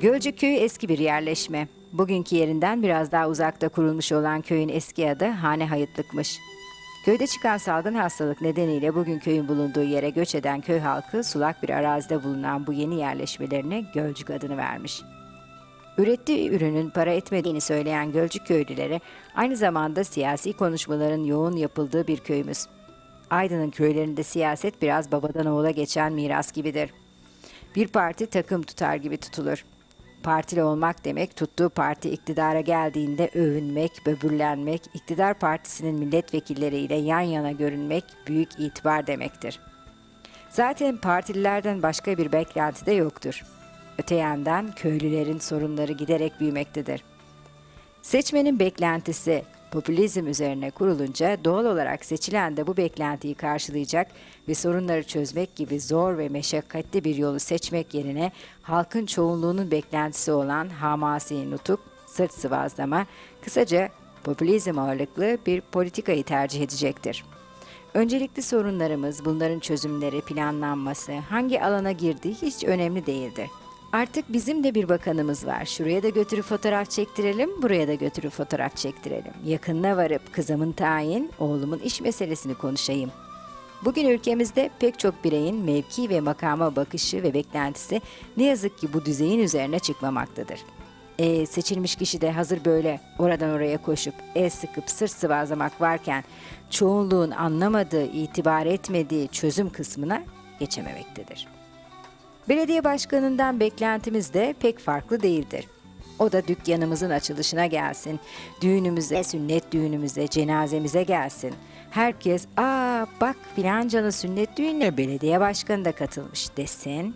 Gölcük Köyü eski bir yerleşme. Bugünkü yerinden biraz daha uzakta kurulmuş olan köyün eski adı Hane Hayıtlıkmış. Köyde çıkan salgın hastalık nedeniyle bugün köyün bulunduğu yere göç eden köy halkı sulak bir arazide bulunan bu yeni yerleşmelerine Gölcük adını vermiş. Ürettiği ürünün para etmediğini söyleyen Gölcük köylüleri aynı zamanda siyasi konuşmaların yoğun yapıldığı bir köyümüz. Aydın'ın köylerinde siyaset biraz babadan oğula geçen miras gibidir. Bir parti takım tutar gibi tutulur. Partili olmak demek tuttuğu parti iktidara geldiğinde övünmek, böbürlenmek, iktidar partisinin milletvekilleriyle yan yana görünmek büyük itibar demektir. Zaten partililerden başka bir beklenti de yoktur. Öte yandan köylülerin sorunları giderek büyümektedir. Seçmenin beklentisi popülizm üzerine kurulunca doğal olarak seçilen de bu beklentiyi karşılayacak ve sorunları çözmek gibi zor ve meşakkatli bir yolu seçmek yerine halkın çoğunluğunun beklentisi olan hamasi nutuk, sırt sıvazlama, kısaca popülizm ağırlıklı bir politikayı tercih edecektir. Öncelikli sorunlarımız, bunların çözümleri, planlanması, hangi alana girdiği hiç önemli değildir. Artık bizim de bir bakanımız var. Şuraya da götürüp fotoğraf çektirelim, buraya da götürüp fotoğraf çektirelim. Yakınına varıp kızımın tayin, oğlumun iş meselesini konuşayım. Bugün ülkemizde pek çok bireyin mevki ve makama bakışı ve beklentisi ne yazık ki bu düzeyin üzerine çıkmamaktadır. E, seçilmiş kişi de hazır böyle oradan oraya koşup el sıkıp sırt sıvazlamak varken çoğunluğun anlamadığı, itibar etmediği çözüm kısmına geçememektedir. Belediye başkanından beklentimiz de pek farklı değildir. O da dükkanımızın açılışına gelsin, düğünümüze, sünnet düğünümüze, cenazemize gelsin. Herkes, aa bak filancanın sünnet düğününe belediye başkanı da katılmış desin.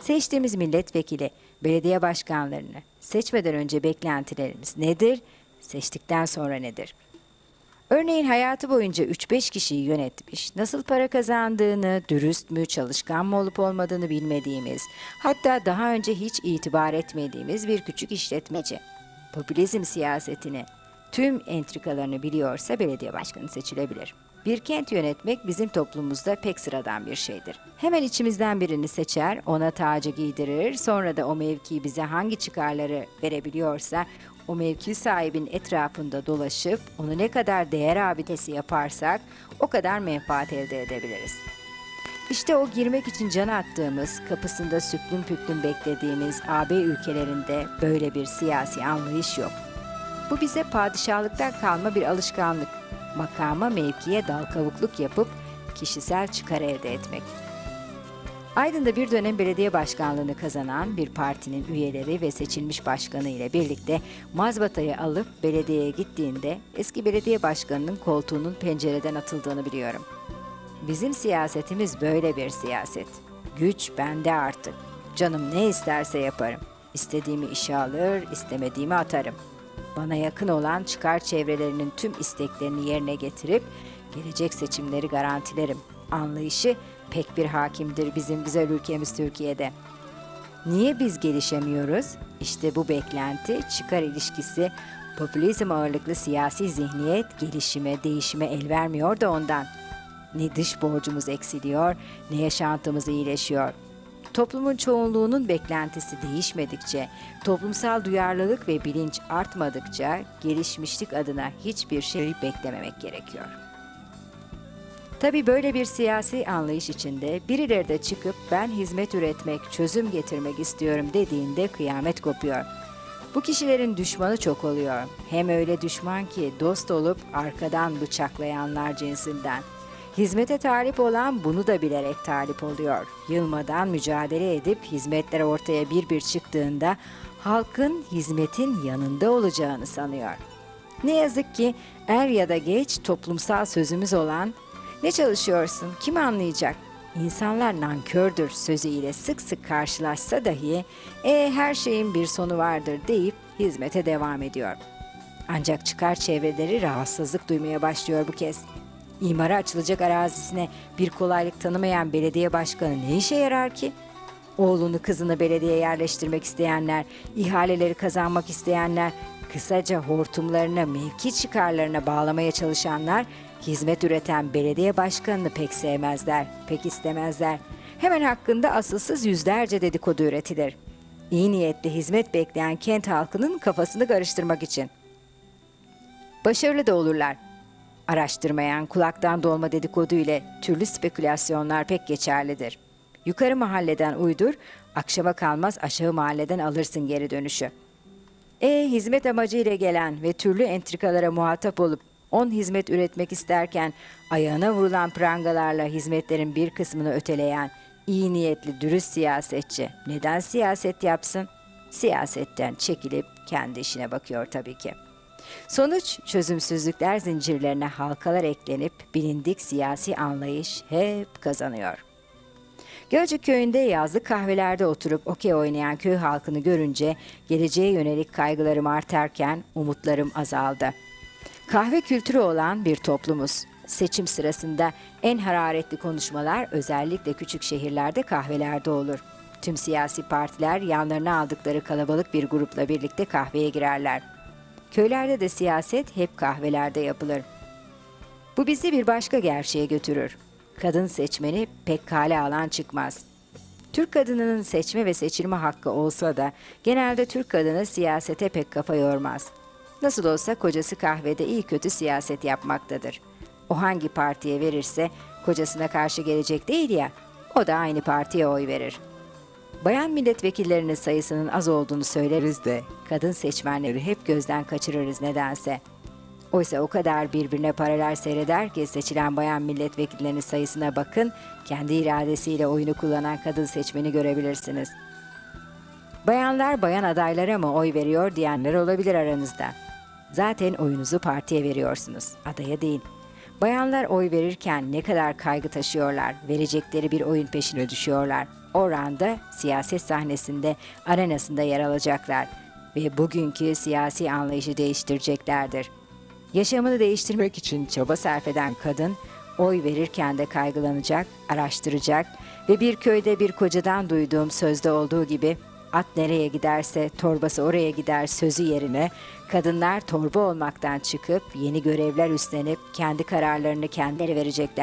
Seçtiğimiz milletvekili, belediye başkanlarını seçmeden önce beklentilerimiz nedir? Seçtikten sonra nedir? Örneğin hayatı boyunca 3-5 kişiyi yönetmiş, nasıl para kazandığını, dürüst mü, çalışkan mı olup olmadığını bilmediğimiz, hatta daha önce hiç itibar etmediğimiz bir küçük işletmeci. Popülizm siyasetini, tüm entrikalarını biliyorsa belediye başkanı seçilebilir. Bir kent yönetmek bizim toplumumuzda pek sıradan bir şeydir. Hemen içimizden birini seçer, ona tacı giydirir, sonra da o mevki bize hangi çıkarları verebiliyorsa o mevki sahibinin etrafında dolaşıp onu ne kadar değer abidesi yaparsak o kadar menfaat elde edebiliriz. İşte o girmek için can attığımız, kapısında süklüm püklüm beklediğimiz AB ülkelerinde böyle bir siyasi anlayış yok. Bu bize padişahlıktan kalma bir alışkanlık. Makama mevkiye dal kavukluk yapıp kişisel çıkar elde etmek. Aydın'da bir dönem belediye başkanlığını kazanan bir partinin üyeleri ve seçilmiş başkanı ile birlikte mazbatayı alıp belediyeye gittiğinde eski belediye başkanının koltuğunun pencereden atıldığını biliyorum. Bizim siyasetimiz böyle bir siyaset. Güç bende artık. Canım ne isterse yaparım. İstediğimi işe alır, istemediğimi atarım. Bana yakın olan çıkar çevrelerinin tüm isteklerini yerine getirip gelecek seçimleri garantilerim. Anlayışı pek bir hakimdir bizim güzel ülkemiz Türkiye'de. Niye biz gelişemiyoruz? İşte bu beklenti, çıkar ilişkisi, popülizm ağırlıklı siyasi zihniyet gelişime, değişime el vermiyor da ondan. Ne dış borcumuz eksiliyor, ne yaşantımız iyileşiyor. Toplumun çoğunluğunun beklentisi değişmedikçe, toplumsal duyarlılık ve bilinç artmadıkça gelişmişlik adına hiçbir şey beklememek gerekiyor. Tabii böyle bir siyasi anlayış içinde birileri de çıkıp ben hizmet üretmek, çözüm getirmek istiyorum dediğinde kıyamet kopuyor. Bu kişilerin düşmanı çok oluyor. Hem öyle düşman ki dost olup arkadan bıçaklayanlar cinsinden. Hizmete talip olan bunu da bilerek talip oluyor. Yılmadan mücadele edip hizmetler ortaya bir bir çıktığında halkın hizmetin yanında olacağını sanıyor. Ne yazık ki er ya da geç toplumsal sözümüz olan ne çalışıyorsun? Kim anlayacak? İnsanlar nankördür sözüyle sık sık karşılaşsa dahi e her şeyin bir sonu vardır deyip hizmete devam ediyor. Ancak çıkar çevreleri rahatsızlık duymaya başlıyor bu kez. İmara açılacak arazisine bir kolaylık tanımayan belediye başkanı ne işe yarar ki? Oğlunu kızını belediye yerleştirmek isteyenler, ihaleleri kazanmak isteyenler, kısaca hortumlarına, mevki çıkarlarına bağlamaya çalışanlar hizmet üreten belediye başkanını pek sevmezler, pek istemezler. Hemen hakkında asılsız yüzlerce dedikodu üretilir. İyi niyetli hizmet bekleyen kent halkının kafasını karıştırmak için. Başarılı da olurlar. Araştırmayan, kulaktan dolma dedikodu ile türlü spekülasyonlar pek geçerlidir. Yukarı mahalleden uydur, akşama kalmaz aşağı mahalleden alırsın geri dönüşü. E hizmet amacıyla gelen ve türlü entrikalara muhatap olup on hizmet üretmek isterken ayağına vurulan prangalarla hizmetlerin bir kısmını öteleyen iyi niyetli dürüst siyasetçi neden siyaset yapsın? Siyasetten çekilip kendi işine bakıyor tabii ki. Sonuç çözümsüzlükler zincirlerine halkalar eklenip bilindik siyasi anlayış hep kazanıyor. Gölcük köyünde yazlık kahvelerde oturup okey oynayan köy halkını görünce geleceğe yönelik kaygılarım artarken umutlarım azaldı. Kahve kültürü olan bir toplumuz. Seçim sırasında en hararetli konuşmalar özellikle küçük şehirlerde kahvelerde olur. Tüm siyasi partiler yanlarına aldıkları kalabalık bir grupla birlikte kahveye girerler. Köylerde de siyaset hep kahvelerde yapılır. Bu bizi bir başka gerçeğe götürür. Kadın seçmeni pek kale alan çıkmaz. Türk kadınının seçme ve seçilme hakkı olsa da genelde Türk kadını siyasete pek kafa yormaz. Nasıl olsa kocası kahvede iyi kötü siyaset yapmaktadır. O hangi partiye verirse kocasına karşı gelecek değil ya, o da aynı partiye oy verir. Bayan milletvekillerinin sayısının az olduğunu söyleriz de kadın seçmenleri hep gözden kaçırırız nedense. Oysa o kadar birbirine paralel seyreder ki seçilen bayan milletvekillerinin sayısına bakın, kendi iradesiyle oyunu kullanan kadın seçmeni görebilirsiniz. Bayanlar bayan adaylara mı oy veriyor diyenler olabilir aranızda. Zaten oyunuzu partiye veriyorsunuz, adaya değil. Bayanlar oy verirken ne kadar kaygı taşıyorlar, verecekleri bir oyun peşine düşüyorlar. Oranda siyaset sahnesinde, arenasında yer alacaklar ve bugünkü siyasi anlayışı değiştireceklerdir. Yaşamını değiştirmek için çaba sarf eden kadın, oy verirken de kaygılanacak, araştıracak ve bir köyde bir kocadan duyduğum sözde olduğu gibi at nereye giderse torbası oraya gider sözü yerine kadınlar torba olmaktan çıkıp yeni görevler üstlenip kendi kararlarını kendileri verecekler.